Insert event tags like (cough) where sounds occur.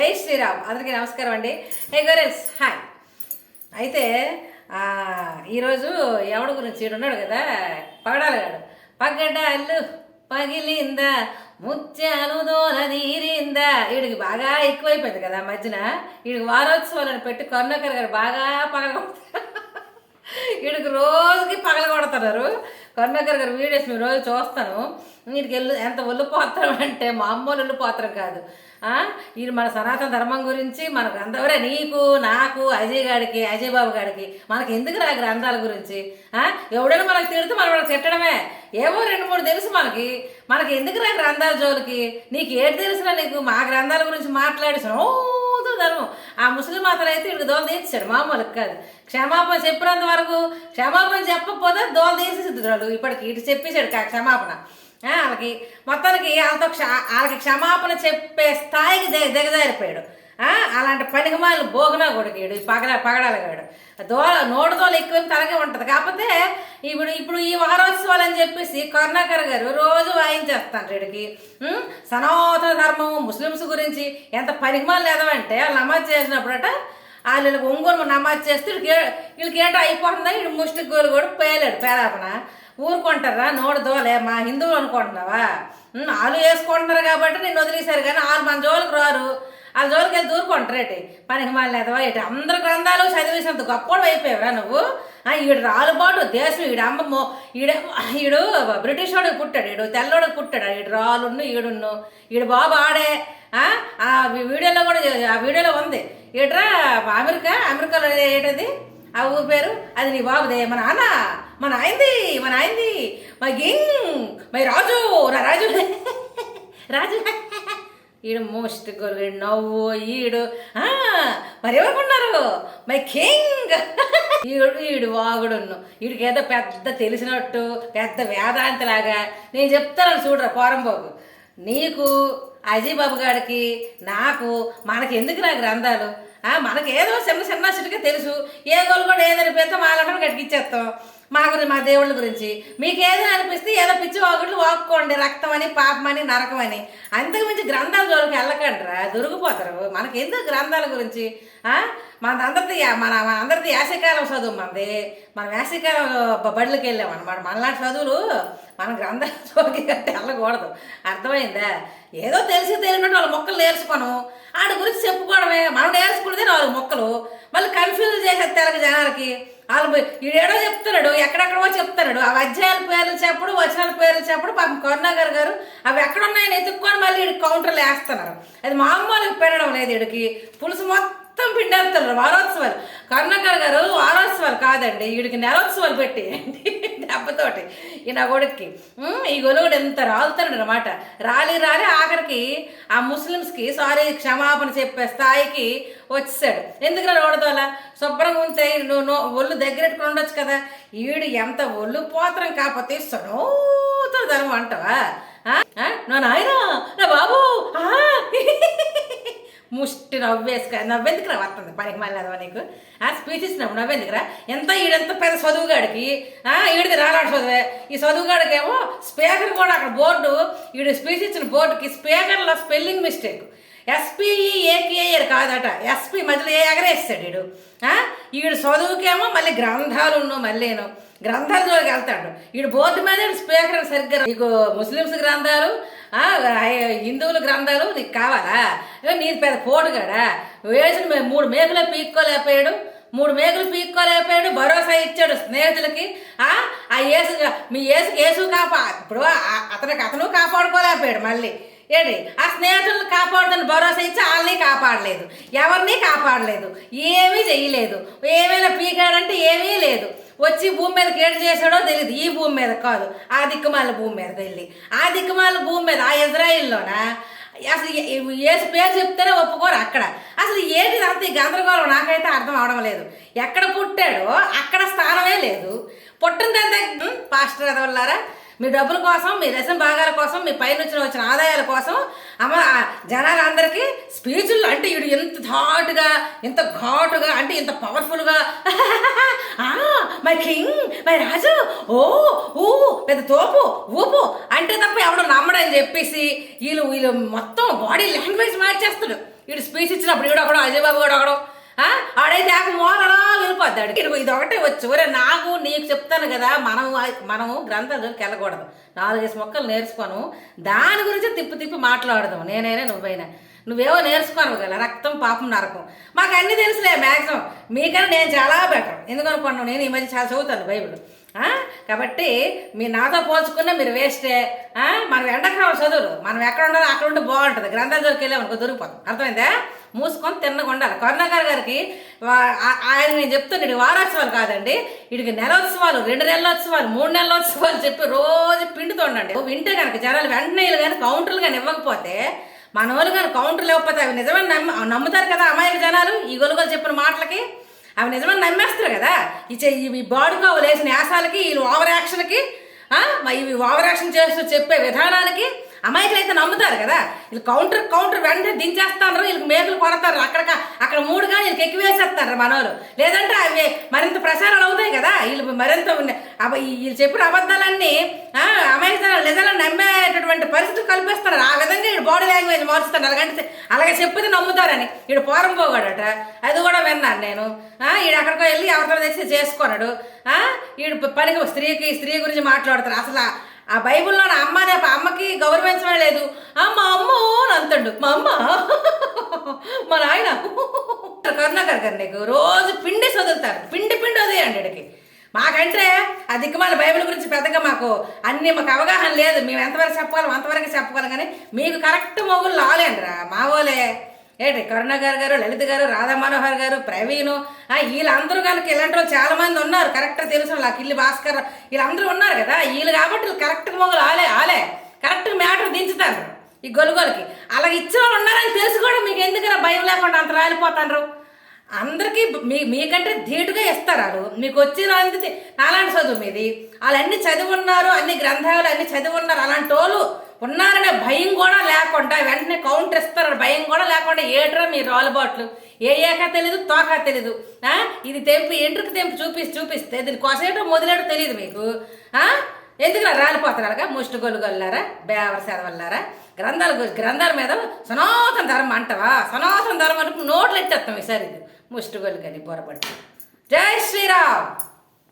జై శ్రీరామ్. అందరికీ నమస్కారం అండి. హే గోరెల్స్ హాయ్ అయితే ఈరోజు ఎవడు గురించి? ఉన్నాడు కదా పగడాలగాడు పగడాలు పగిలిందా ముత్యాలు దోల నీరిందా వీడికి బాగా ఎక్కువైపోయింది కదా మధ్యన. వీడికి వారోత్సవాలను పెట్టి కరుణాకర్ గారు బాగా పగలగొడతారు. (laughs) వీడికి రోజుకి పగలగొడతున్నారు కరుణాకర్ గారు వీడియోస్ మేము రోజు చూస్తాను. వీరికి వెళ్ళి ఎంత ఒళ్ళిపోతాం అంటే మా అమ్మోళ్ళు వెళ్ళిపోతారు కాదు. వీరు మన సనాతన ధర్మం గురించి మనకు అందవరే నీకు నాకు అజయ్ గాడికి అజయ్ బాబు గారికి మనకి ఎందుకు రా గ్రంథాల గురించి? ఎవడైనా మనకు తిడితే మనం వాళ్ళకి తిట్టడమే. ఏవో రెండు మూడు తెలుసు మనకి. మనకి ఎందుకు రా గ్రంథాల జోలికి? నీకు ఏది తెలుసురా నీకు? మా గ్రంథాల గురించి మాట్లాడి ధర్మం ఆ ముస్లిం మాత్రం అయితే వీడికి దోల తీర్చాడు మామూలుగా కాదు క్షమాపణ చెప్పినంత వరకు క్షమాపణ చెప్పకపోతే దోల తీసేసిద్దురాడు ఇప్పటికి ఇటు చెప్పేశాడు కా- క్షమాపణ. ఆ, వాళ్ళకి మొత్తానికి వాళ్ళతో క్ష వాళ్ళకి క్షమాపణ చెప్పే స్థాయికి దిగజారిపోయాడు. అలాంటి పనికిమాలు భోగనా కొడుకుడు పగడ పగడాలగాడు దోల నోడదోళ దోల ఎక్కువ తలగే ఉంటుంది. కాకపోతే ఇప్పుడు ఇప్పుడు ఈ వారోత్సవాలు అని చెప్పేసి కరుణాకర్ గారు రోజు వాయించేస్తాను వీడికి సనాతన ధర్మం ముస్లిమ్స్ గురించి ఎంత పనికిమాలు లేదంటే నమాజ్ చేసినప్పుడట వాళ్ళు వీళ్ళకి ఒంగోలు నమాజ్ చేస్తే వీళ్ళకి వీళ్ళకి ఏంటో అయిపోతుందా వీడు ముష్టి గోలు కూడా పేలాడు పేలాపన. ఊరుకుంటారా? నోడు దోలే మా హిందువులు అనుకుంటున్నావా? వాళ్ళు వేసుకుంటున్నారు కాబట్టి నేను వదిలేశారు కానీ వాళ్ళు మన జోలికి రారు. వాళ్ళ జోలికి వెళ్ళి దూరుకుంటారేటి? పనికి మళ్ళీ లేదవా ఏంటి? అందరు గ్రంథాలు చదివేసినంత గొప్పడు అయిపోయావా నువ్వు? ఈడు రాలుబాటు దేశం ఈడు అమ్మమ్మో ఈడ ఈడు బ్రిటిష్ వాడికి పుట్టాడు ఈడు తెల్లోడికి పుట్టాడు ఈడు రాలున్ను ఈడున్ను. ఈడు బాబు ఆడే ఆ, వీడియోలో కూడా ఆ వీడియోలో ఉంది. ఈడ్రా అమెరికా? అమెరికాలో ఏంటది? ఆ ఊరి పేరు? అది నీ బాబుదే. మా నాన్న మా నాయనది మా ఆయింది మా గింగ్ మై రాజు నా రాజు. (laughs) రాజు. ఈడు మోస్ట్ గొర్రెడు నవ్వు ఈడు ఆ, మరి ఎవరుకున్నారు మై కింగ్. ఈడు ఈడు వాగుడును ఈడికి ఏదో పెద్ద తెలిసినట్టు పెద్ద వేదాంతలాగా నేను చెప్తాను చూడరా పోరంబాబు నీకు అజయ్ బాబు గారికి నాకు మనకి ఎందుకు నా గ్రంథాలు? మనకేదో మనకి ఏదో చిన్న చిన్న చిటికే తెలుసు. ఏ గోలు కూడా ఏదని పెద్ద మాలటం కట్టించేస్తాం మా గురించి మా దేవుళ్ళ గురించి. మీకు ఏదైనా అనిపిస్తే ఏదో పిచ్చి వాగుళ్ళు వాక్కోండి రక్తం అని పాపమని నరకం అని అంతకు మించి గ్రంథాల జోలికి వెళ్ళకండిరా. దొరికిపోతారు. మనకి ఎందుకు గ్రంథాల గురించి? మన అందరిది మన మన అందరిది యాసకాలం చదువు మనది మనం వేసవికాలం బడులకు వెళ్ళాం అనమాట మనలాంటి చదువులు మన గ్రంథాల జోలికి కట్టి వెళ్ళకూడదు. అర్థమైందా? ఏదో తెలిసి తెలియనట్టు వాళ్ళ మొక్కలు నేర్చుకోను. ఆడ గురించి చెప్పుకోవడమే. మనం నేర్చుకునేదే నాలుగు మొక్కలు. మళ్ళీ కన్ఫ్యూజ్ చేసేస్తారు జనాలకి వాళ్ళు ఈడేడో చెప్తున్నాడు ఎక్కడెక్కడో చెప్తున్నాడు. ఆ అధ్యాయాల పేర్లు చెప్పడు వచనాల పేర్లు చెప్పడు. పాపం కరుణాకర్ గారు అవి ఎక్కడున్నాయని ఎత్తుక్కొని మళ్ళీ ఈడికి కౌంటర్లు వేస్తున్నారు. అది మామూలుగా పెరగడం లేదు ఈడికి. పులుసు మొత్తం పిండేస్తున్నారు. వారోత్సవాలు. కరుణాకర్ గారు వారోత్సవాలు కాదండి. వీడికి నెలోత్సవాలు పెట్టి దెబ్బతోటి ఈ నా కొడుక్కి ఈ గొలుగుడు ఎంత రాలుతాడు అనమాట రాలి రాలి ఆఖరికి ఆ ముస్లిమ్స్కి సారీ క్షమాపణ చెప్పే స్థాయికి వచ్చేసాడు. ఎందుకు ఓడదోలా శుభ్రంగా ఉంటే నువ్వు నో- ఒళ్ళు దగ్గరెట్టుకుని ఉండొచ్చు కదా. ఈడు ఎంత ఒళ్ళు పోతరం కాకపోతే సనోతర ధర్మం అంటావా ఆ? నా నాయన నా బాబు ఆ! ముష్టి నవ్వేసుక నవ్వెందుకురా వస్తుంది పనికి మళ్ళీ అదవ నీకు? ఆ స్పీచ్ ఇచ్చినప్పుడు నవ్వెందుకురా? ఎంత ఈడంత పెద్ద చదువుగాడికి ఆ ఈడిది రాలాడు చదువే. ఈ చదువుగాడికేమో స్పీకర్ కూడా అక్కడ బోర్డు ఈడు స్పీచ్ ఇచ్చిన బోర్డుకి స్పీకర్లో స్పెల్లింగ్ మిస్టేక్. ఎస్పీఈ ఏకేఆర్ కాదట. ఎస్పీ మధ్యలో ఏ ఎగరేస్తాడు వీడు వీడు ఈడు చదువుకేమో మళ్ళీ గ్రంథాలు ఉన్నావు మళ్ళీను. గ్రంథాల జోలికి వెళ్తాడు. వీడు బోర్డు మీద స్పీకర్ సరిగ్గా నీకు ముస్లిమ్స్ గ్రంథాలు హిందువుల గ్రంథాలు నీకు కావాలా? నీ నీది పెద్ద పోడుగాడా వేసిన మూడు మేకలు పీక్కోలేకపోయాడు. మూడు మేకలు పీక్కోలేకపోయాడు. భరోసా ఇచ్చాడు స్నేహితులకి. ఆ యేసు మీ యేసు యేసు కాపా ఇప్పుడు అతనికి అతను కాపాడుకోలేకపోయాడు మళ్ళీ. ఏంటి ఆ స్నేహితులను కాపాడుతున్న భరోసా ఇచ్చి వాళ్ళని కాపాడలేదు. ఎవరిని కాపాడలేదు. ఏమీ చేయలేదు. ఏమైనా పీకాడంటే ఏమీ లేదు. వచ్చి భూమి మీద కేడు చేశాడో తెలియదు ఈ భూమి మీద కాదు. ఆ దిక్కుమాల భూమి మీద వెళ్ళి ఆ దిక్కుమాల భూమి మీద ఆ ఇజ్రాయిల్లోనా? అసలు ఏ- ఏసు పేరు చెప్తేనే ఒప్పుకోరు అక్కడ. అసలు ఏంటి అంత ఈ గందరగోళం నాకైతే అర్థం అవడం లేదు. ఎక్కడ పుట్టాడో అక్కడ స్థానమే లేదు. పుట్టిన తర్వాత పాస్టర్ ఎదవల్లారా? మీ డబ్బుల కోసం మీ రేషన్ భాగాల కోసం మీ పైన వచ్చిన వచ్చిన ఆదాయాల కోసం అమ్మ జనాలందరికీ స్పీచ్లు అంటే వీడు ఎంత థాట్గా ఎంత ఘాటుగా అంటే ఇంత పవర్ఫుల్గా. (laughs) మై కింగ్ మై రాజు ఓ ఊ పెద్ద తోపు ఊపు అంటే తప్ప ఎవడో నమ్మడని చెప్పేసి వీళ్ళు వీళ్ళు మొత్తం బాడీ లాంగ్వేజ్ మార్చేస్తాడు. వీడు స్పీచ్ ఇచ్చినప్పుడు వీడు అజయ్ బాబు కూడా ఒకడో. ఆడైతే ఆకు మోరలా వెళ్ళిపోద్దాడు ఇదిగో ఇది ఒకటే వచ్చు. ఒరే నాకు నీకు చెప్తాను కదా మనం మనము గ్రంథాలకు వెళ్ళకూడదు. నాలుగేసి మొక్కలు నేర్చుకోను. దాని గురించి తిప్పి తిప్పి మాట్లాడదాం. నేనైనా నువ్వైనా. నువ్వేవో నేర్చుకోను కదా రక్తం పాపం నరకం. మాకు అన్నీ తెలుసులే మ్యాక్సిమం మీకన్నా నేను చాలా బెటర్. ఎందుకనుకున్నాను నేను ఈ మధ్య చాలా చదువుతాను బైబిల్. కాబట్టి మీరు నాతో పోల్చుకున్నా మీరు వేస్టే. మనం ఎండాకాలం చదువులు. మనం ఎక్కడ ఉండాలో అక్కడ ఉంటే బాగుంటుంది. గ్రంథాల జోలికి వెళ్ళామనుకో దొరికిపోతాం. అర్థమైందా? మూసుకొని తిన్నగా ఉండాలి కరుణాకర్ గారికి ఆయన నేను చెప్తున్నాడు వారోత్సవాలు కాదండి ఇటుకి నెలోత్సవాలు రెండు నెలలోత్సవాలు మూడు నెలలోత్సవాలు చెప్పి రోజు పిండుతుండండి వింటే కనుక జనాలు వెంటనే కానీ కౌంటర్లు కానీ ఇవ్వకపోతే మన వాళ్ళు కానీ కౌంటర్లు ఇవ్వకపోతే అవి నిజమని నమ్మ నమ్ముతారు కదా అమాయక జనాలు ఈ గొలుగోలు చెప్పిన మాటలకి? అవి నిజమని నమ్మేస్తారు కదా. ఈ బాడుకోవలేసిన ఇవి బాడుకోవు యాసాలకి వీళ్ళు ఓవర్ యాక్షన్కి ఇవి ఓవర్ యాక్షన్ చేస్తూ చెప్పే విధానాలకి అమాయకులు కదా. వీళ్ళు కౌంటర్ కౌంటర్ వెంటనే దించేస్తారు వీళ్ళకి మేకలు కొడతారు అక్కడ అక్కడ మూడుగా వీళ్ళకి ఎక్కువ వేసేస్తారు మనోళ్ళు. లేదంటే అవి మరింత ప్రసారాలు అవుతాయి కదా. వీళ్ళు మరింత అబ- వీళ్ళు చెప్పిన అబద్ధాలన్నీ ఆ, నిజాలను నిజంగా నమ్మేటటువంటి పరిస్థితులు కల్పిస్తారు ఆ విధంగా వీడు బాడీ లాంగ్వేజ్ మారుస్తారు అలాగంటే అలాగే చెప్పితే నమ్ముతారని. వీడు పోరం పోగాడట. అది కూడా విన్నాను నేను. ఆ, ఈడు అక్కడికో వెళ్ళి ఎవరితో తెచ్చి చేసుకున్నాడు ఆ, ఈడు పనికి స్త్రీకి స్త్రీ గురించి మాట్లాడతారు. అసలు ఆ- బైబిల్లో నా అమ్మ అనే అమ్మకి గౌరవించడం లేదు. ఆ, మా అమ్మ అని అంటాడు. మా అమ్మ? మా నాయన? కరుణాకర్ గారు నీకు రోజు పిండి చదువుతారు పిండి పిండి వదిలేయండి ఇక్కడికి. మాకంటే ఆ దిక్కుమాల బైబిల్ గురించి పెద్దగా మాకు అన్ని మాకు అవగాహన లేదు. మేము ఎంతవరకు చెప్పగలం అంతవరకు చెప్పగలం కానీ మీకు కరెక్ట్ మొగులు లాలేండిరా మా మావోలే ఏంటి కరుణ గారు గారు లలిత గారు రాధా మనోహర్ గారు ప్రవీణ్ ఆ, వీళ్ళందరూ కనుక ఇలాంటి వాళ్ళు చాలా మంది ఉన్నారు. కరెక్ట్ తెలుసు నాకు. ఇల్లు భాస్కర్ వీళ్ళందరూ ఉన్నారు కదా. వీళ్ళు కాబట్టి కరెక్ట్ మొగలు ఆలే ఆలే. కరెక్ట్ మ్యాటర్ దించుతారు. ఈ గొలుగోలకి. అలా ఇచ్చిన వాళ్ళు ఉన్నారని తెలుసు కూడా మీకు ఎందుకు భయం లేకుండా అంత రాలిపోతాండ్రు? అందరికీ మీ మీకంటే ధీటుగా ఇస్తారు వాళ్ళు మీకు వచ్చిన అంది అలాంటి చదువు మీది. వాళ్ళన్నీ చదివి ఉన్నారు అన్ని గ్రంథాలు అన్ని చదివి ఉన్నారు అలాంటి వాళ్ళు ఉన్నారనే భయం కూడా లేకుండా వెంటనే కౌంటర్ ఇస్తారని భయం కూడా లేకుండా ఏట్రా మీ రాలుబాట్లు ఏ ఏకా తెలీదు తోకా తెలీదు. ఇది తెంపి ఎంట్రుకు తెంపి చూపిస్తే చూపిస్తే దీని కొసేటో మొదలేటో తెలియదు మీకు. ఎందుకు ఎందుకురా రాలిపోతారు అలాగా ముష్టి గొల్లుగొల్లారా బేవర సెదవల్లారా? గ్రంథాల గు- గ్రంథాల మీద సనాతన ధర్మం అంటవా? సనాతన ధర్మం అంటే నోట్లు ఎట్టేస్తాం ఈసారి ముష్టిగోలు కానీ పొరపడి జై శ్రీరామ్!